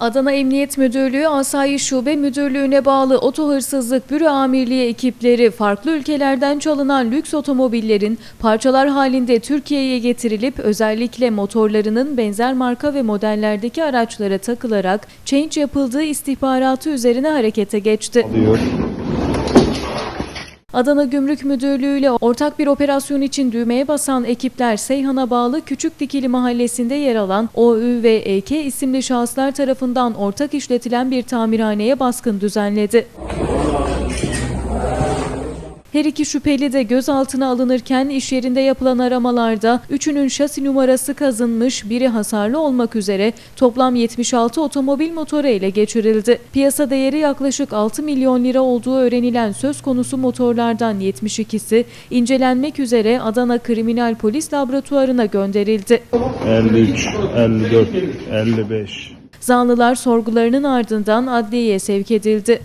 Adana Emniyet Müdürlüğü Asayiş Şube Müdürlüğü'ne bağlı Oto Hırsızlık Büro Amirliği ekipleri farklı ülkelerden çalınan lüks otomobillerin parçalar halinde Türkiye'ye getirilip özellikle motorlarının benzer marka ve modellerdeki araçlara takılarak change yapıldığı istihbaratı üzerine harekete geçti. diyor. Adana Gümrük Müdürlüğü ile ortak bir operasyon için düğmeye basan ekipler Seyhan'a bağlı Küçük Dikili mahallesinde yer alan OÜ ve EK isimli şahıslar tarafından ortak işletilen bir tamirhaneye baskın düzenledi. Her iki şüpheli de gözaltına alınırken iş yerinde yapılan aramalarda üçünün şasi numarası kazınmış, biri hasarlı olmak üzere toplam 76 otomobil motoru ele geçirildi. Piyasa değeri yaklaşık 6 milyon lira olduğu öğrenilen söz konusu motorlardan 72'si incelenmek üzere Adana Kriminal Polis Laboratuvarına gönderildi. 53, 54, 55. Zanlılar sorgularının ardından adliyeye sevk edildi.